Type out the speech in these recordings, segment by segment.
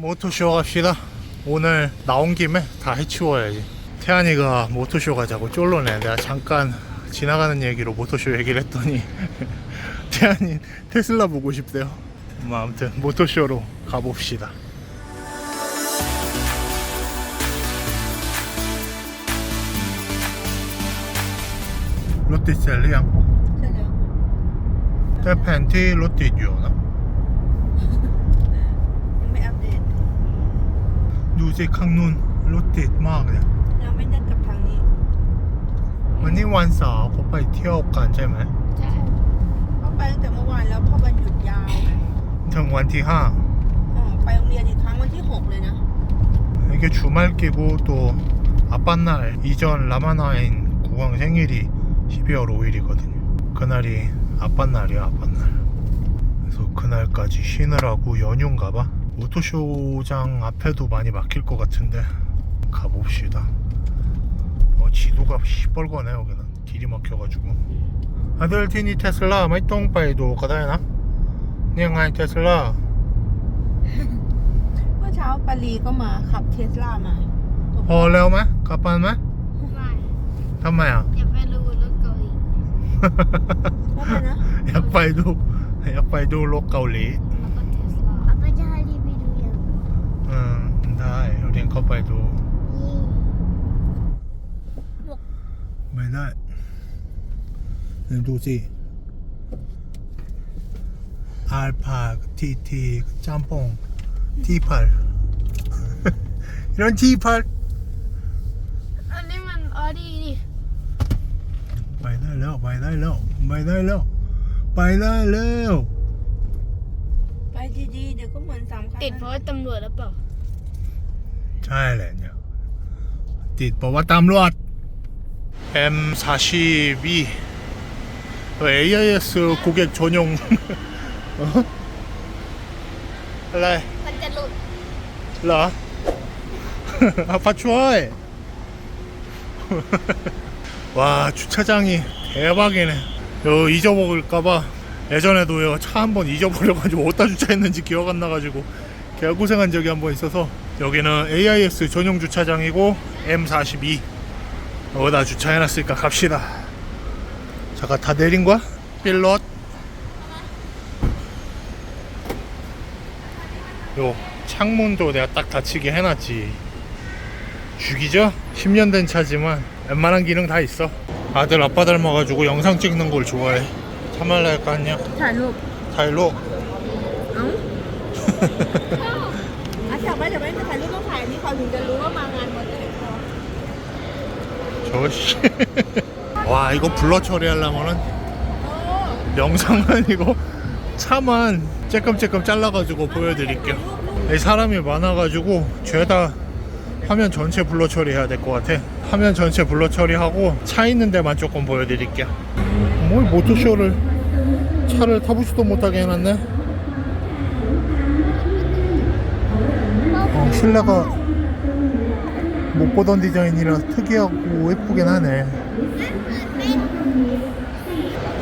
모토쇼 갑시다. 오늘 나온 김에 다 해치워야지. 태안이가 모토쇼 가자고 쫄로네. 내가 잠깐 지나가는 얘기로 모토쇼 얘기를 했더니 태안이 테슬라 보고 싶대요. 뭐 아무튼 모토쇼로 가봅시다. 롯데 셀리양 ใช่ ดูสิข้างนู้นรถติดมากเลย เราไม่ได้กลับทางนี้ วันนี้วันเสาร์เขาไปเที่ยวกันใช่ไหม ใช่เพราะไปตั้งแต่เมื่อวานแล้วเพราะวันหยุดยาวไง ถึงวันที่ห้า อ๋อไปโรงเรียนอีกครั้งวันที่หกเลยนะ 이게 주말 끼고 또 아빠날 이전 라마나인 국왕 생일이 12월 5일이거든요. 그날이 아빠날이야 아빠날. 그래서 그날까지 쉬느라고 연휴인가봐. 오토쇼장 앞에도 많이 막힐 것 같은데 가봅시다. 어, 지도가 시뻘거네 여기는 길이 막혀가지고. 아들 티니 테슬라 마이똥바이도 가다야나? 니앙아이 테슬라 เมื่อเช้าปารีก็มาขับเทสลามา พอแล้วไหมกลับบ้านไหม ไม่ ทำไมอ่ะ อย่าไปรู้รถเกาหลี ว่าไงนะ อยากไปดูอยากไปดูรถเกาหลี มได้เรียนเข้าไปดูนี้ไม่ได้เดี๋ยวดูสิอาร์พาทีทีจามปงที่พัล이런ที่พัลอันนี้มันออดี้ดิไปได้แล้วไปได้แล้วไปได้แล้วไปได้แล้วไปดีๆเดี๋ยวก็เหมือนสามคันติดเพราะว่าตำรวจหรือเปล่า ใช่แหละเนี่ยติดบอกว่าตำรวจ M42 AIS 고객 전용 어? อะไร มันจะหลุด เหรอ 아빠 좋아해 와 주차장이 대박이네 요 잊어먹을까봐 예전에도요 차 한 번 잊어버려가지고 어디다 주차했는지 기억 안 나가지고 개고생한 적이 한 번 있어서 여기는 AIS 전용 주차장이고 M42 어디다 주차해놨을까 갑시다 잠깐 다 내린 거야? 필럿 요 창문도 내가 딱 닫히게 해놨지 죽이죠? 10년 된 차지만 웬만한 기능 다 있어 아들 아빠 닮아가지고 영상 찍는 걸 좋아해 참말로 할까 안녕? 달로 달로? 응? 저씨. 와 이거 블러 처리하려면은 영상은 이거 차만 쬐끔쬐끔 잘라가지고 보여드릴게요. 이 사람이 많아가지고 죄다 화면 전체 블러 처리해야 될 것 같아. 화면 전체 블러 처리하고 차 있는 데만 조금 보여드릴게요. 뭐 모토쇼를 차를 타보지도 못하게 해놨네. 어, 실내가 못 보던 디자인이라 특이하고 예쁘긴 하네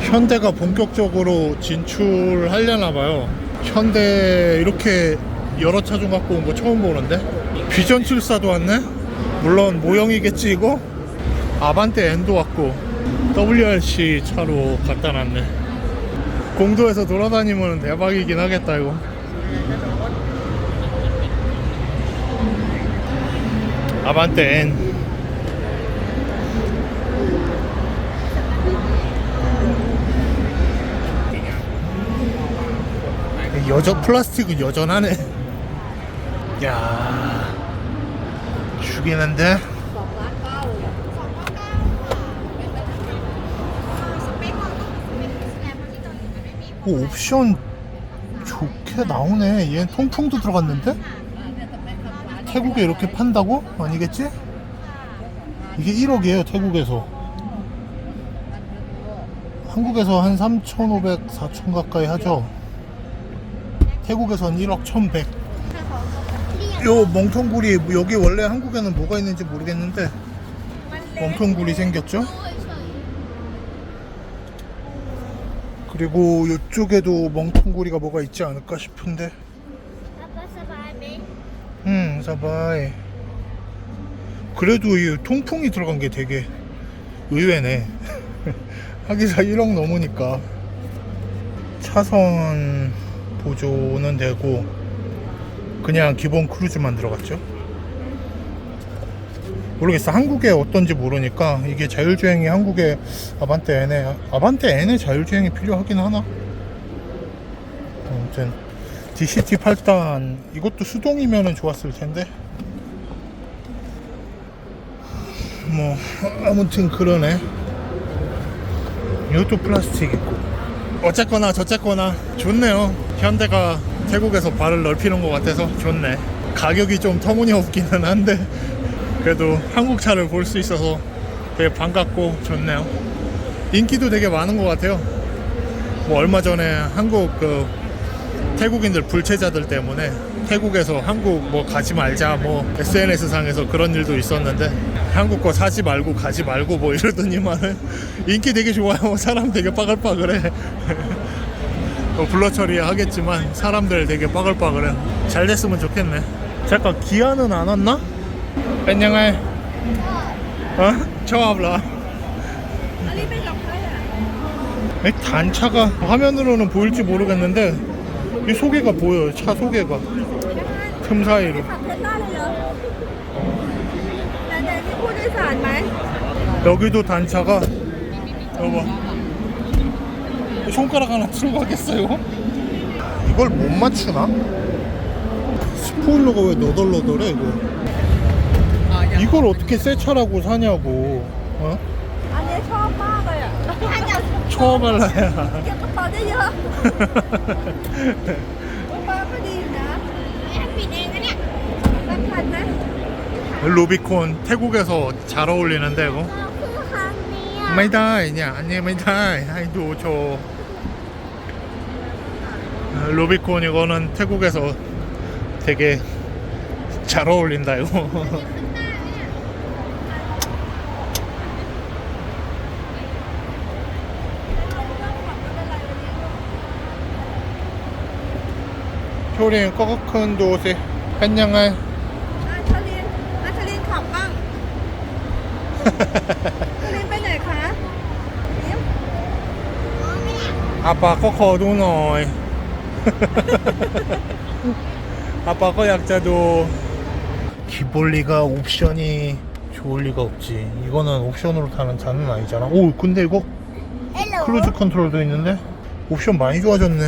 현대가 본격적으로 진출하려나 봐요. 현대 이렇게 여러 차종 갖고 온 거 처음 보는데 비전 74도 왔네. 물론 모형이겠지 이거. 아반떼 N도 왔고 WRC 차로 갖다 놨네. 공도에서 돌아다니면 대박이긴 하겠다 이거. 아반떼. 여전 플라스틱은 여전하네. 야 죽이는데. 오, 옵션 좋게 나오네. 얘는 통풍도 들어갔는데? 태국에 이렇게 판다고? 아니겠지? 이게 1억이에요, 태국에서. 한국에서 한 3,500, 4,000 가까이 하죠. 태국에선 1억 1,100. 요 멍텅구리 여기 원래 한국에는 뭐가 있는지 모르겠는데 멍텅구리 생겼죠? 그리고 이쪽에도 멍텅구리가 뭐가 있지 않을까 싶은데 양사바이. 그래도 이 통풍이 들어간 게 되게 의외네. 하기사 1억 넘으니까 차선 보조는 되고 그냥 기본 크루즈만 들어갔죠. 모르겠어. 한국에 어떤지 모르니까 이게 자율주행이 한국에 아반떼 N에 아반떼 N에 자율주행이 필요하긴 하나? 아무튼 DCT 8단 이것도 수동이면은 좋았을 텐데. 뭐 아무튼 그러네. 이것도 플라스틱 있고. 어쨌거나 저쨌거나 좋네요. 현대가 태국에서 발을 넓히는 것 같아서 좋네. 가격이 좀 터무니없기는 한데 그래도 한국 차를 볼 수 있어서 되게 반갑고 좋네요. 인기도 되게 많은 것 같아요. 뭐 얼마 전에 한국 그 태국인들 불체자들 때문에 태국에서 한국 뭐 가지 말자 뭐 SNS 상에서 그런 일도 있었는데 한국 거 사지 말고 가지 말고 뭐 이러더니만은 인기 되게 좋아요. 사람 되게 빠글빠글해. 뭐 블러 처리 하겠지만 사람들 되게 빠글빠글해. 잘 됐으면 좋겠네. 잠깐 기아는 안 왔나? 안녕해. 어? 처음라. 단차가 화면으로는 보일지 모르겠는데 이 소개가 보여요. 차 소개가. 틈사이로. 여기도 단차가 여봐 손가락 하나 들어가겠어요? 이걸 못 맞추나? 스포일러가 왜 너덜너덜해 이거 이걸 어떻게 새 차라고 사냐고 어? 처음 할라야 เก็บกระเป๋าได้เยอะป้าก็ดีอยู่นะปิดเองนะเนี่ยสำคัญนะ 루비콘 태국에서 잘 어울리는데 이거 คือครั้งนี้ ไม่ได้เนี่ยอันนี้ไม่ได้ให้ดูโชว์어, 루비콘 이거는 태국에서 되게 잘 어울린다 이거 효린 꺼큰 도세 안녕하 อาชลินอาชลินขับบ้างชลินไปไหนคะยิ้ม 아빠 코코 누노이 아빠 거 약자도 기볼리가 옵션이 좋을 리가 없지 이거는 옵션으로 타는 차는 아니잖아 오 근데 이거 크루즈 컨트롤도 있는데 옵션 많이 좋아졌네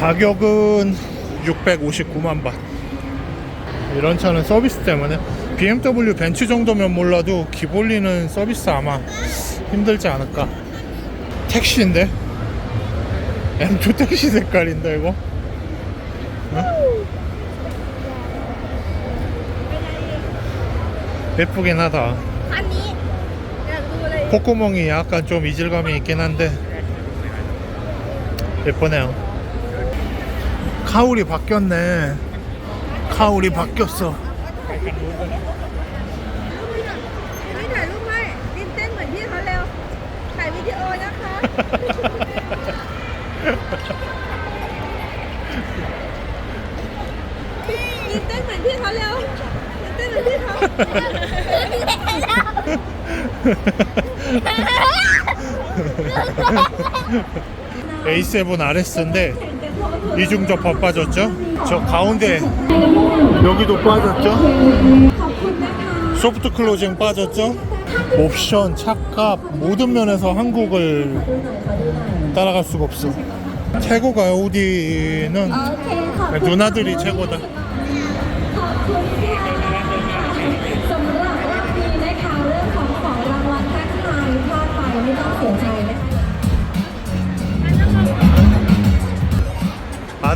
가격은 659만 바. 이런 차는 서비스 때문에 BMW 벤츠 정도면 몰라도 기볼리는 서비스 아마 힘들지 않을까. 택시인데? M2 택시 색깔인데 이거? 응? 예쁘긴 하다. 콧구멍이 약간 좀 이질감이 있긴 한데. 예쁘네요. 카울이 바뀌었네. 카울이 바뀌었어. A7 RS인데 이중접합 빠졌죠? 저 가운데 여기도 빠졌죠? 소프트 클로징 빠졌죠? 옵션, 차값 모든 면에서 한국을 따라갈 수가 없어. 태국 아우디는 누나들이 최고다.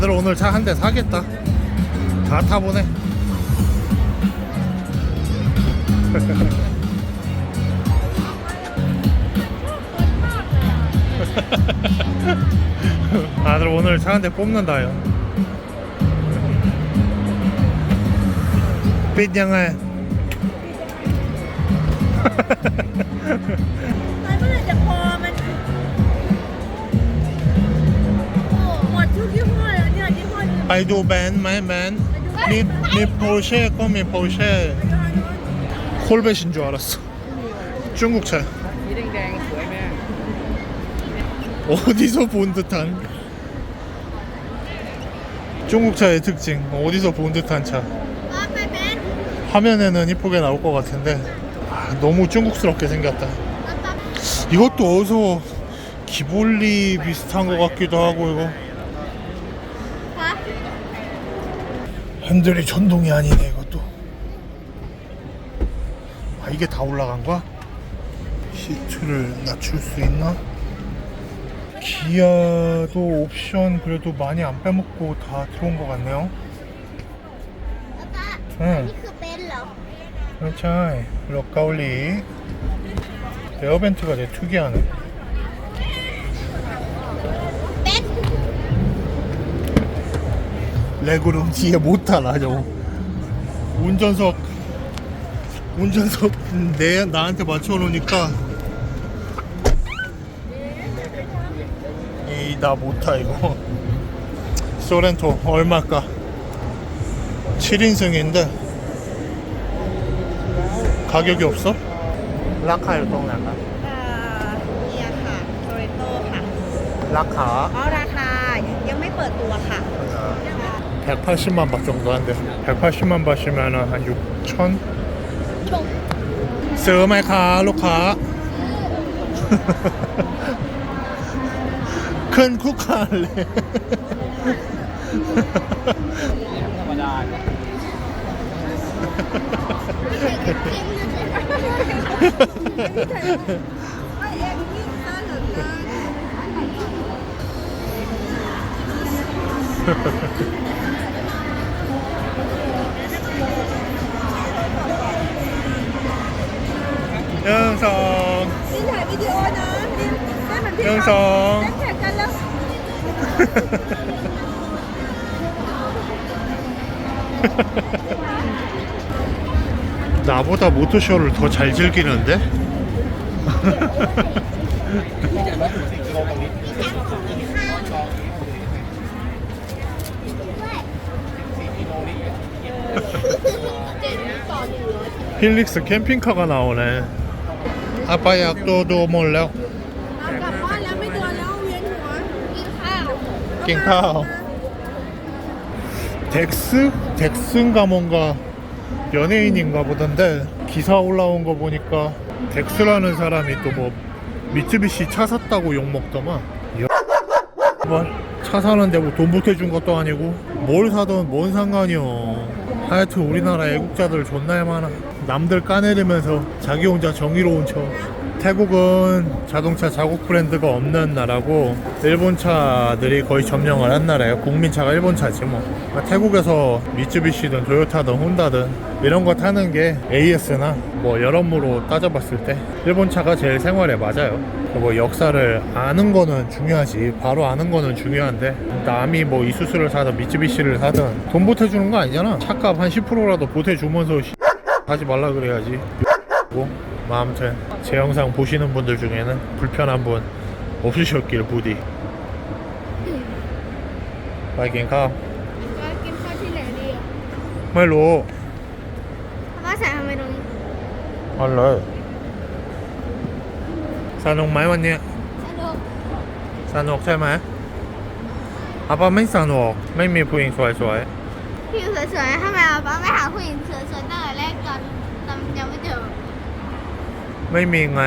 다들 오늘 차 한 대 사겠다. 다 타보네. 다들 오늘 차 한 대 뽑는다요. 삐냥아 มันเมื่อไหร่จะพอมัน หมดทุกยี่ห้อแล้วเนี่ยยี่ห้อนี้ 아이도 맨, 맨, 맨. ไปดู มีมีโพเช่ก็มีโพเช่콜벳인 줄 알았어 중국차 สีแดงๆสวยไหม 어디서 본 듯한 중국차의 특징 어디서 본 듯한 차 ว่าไปเป็น 화면에는 이쁘게 나올 것 같은데 아, 너무 중국스럽게 생겼다 ว่าไป 이것도 어디서 기볼리 비슷한 것 같기도 하고 이거 핸들이 전동이 아니네 이것도 아 이게 다 올라간 거야? 시트를 낮출 수 있나? 기아도 옵션 그래도 많이 안 빼먹고 다 들어온 것 같네요 응. 그렇지 럭가올리 에어벤트가 되게 특이하네 레그룸 뒤에 못 타나 저거 운전석 운전석 내 나한테 맞춰놓으니까 이 나 못 타 이거 소렌토 얼마일까 7인승인데 가격이 없어? 라카일 동나가 เอ่อเนี่ยค่ะโตเรโต้ค่ะ 라카 อ๋อราคายังไม่เปิดตัวค่ะ 180만 바 정도 한대. 180만 바시면 한 6천? 스마이카 로카 큰 쿠카 할래. 1 2 พี่ถ่ายวิดีโอนะนี่ได้เหมือนพี่หนึ่งสอง เล่นแข่งกันแล้ว 나보다 모토쇼를 더 잘 즐기는데? 14 필릭스 캠핑카가 나오네 아빠 약도도 몰래 กลับบ้านแล้วไม่เดินแล้วเวียนหัว กินข้าว 깽카오. 덱스? 덱스인가 뭔가 연예인인가 보던데 기사 올라온 거 보니까 덱스라는 사람이 또 뭐 미쯔비시 차 샀다고 욕 먹더만. 뭘차 사는데 뭐 돈 보태준 것도 아니고 뭘 사든 뭔 상관이요. 하여튼 우리나라 애국자들 존나 많아. 남들 까내리면서 자기 혼자 정의로운 척. 태국은 자동차 자국 브랜드가 없는 나라고 일본 차들이 거의 점령을 한 나라예요. 국민차가 일본 차지 뭐. 그러니까 태국에서 미쯔비시든 토요타든 혼다든 이런 거 타는 게 AS나 뭐 여러모로 따져봤을 때 일본 차가 제일 생활에 맞아요. 뭐 역사를 아는 거는 중요하지. 바로 아는 거는 중요한데 남이 뭐 이수스를 사든 미쯔비시를 사든 돈 보태주는 거 아니잖아. 차값 한 10%라도 보태주면서 하지 말라 그래야지. 뭐 아무튼 제 영상 보시는 분들 중에는 불편한 분 없으셨길 부디. 빨리 가. ก็กินข้าวที่ไหนดีอ่ะ ไม่รู้ ว่าใส่ทำไมตรงนี้ เอาเลยสนุกไหมวันเนี้ย สนุก สนุกใช่ไหมอาป้าไม่สนุกไม่มีผู้หญิงสวย พี่สวยๆทำไมอะป้าไม่หาผู้หญิงสวยๆตั้งแต่แรกตอนตอนยังไม่เจอ ไม่มีไง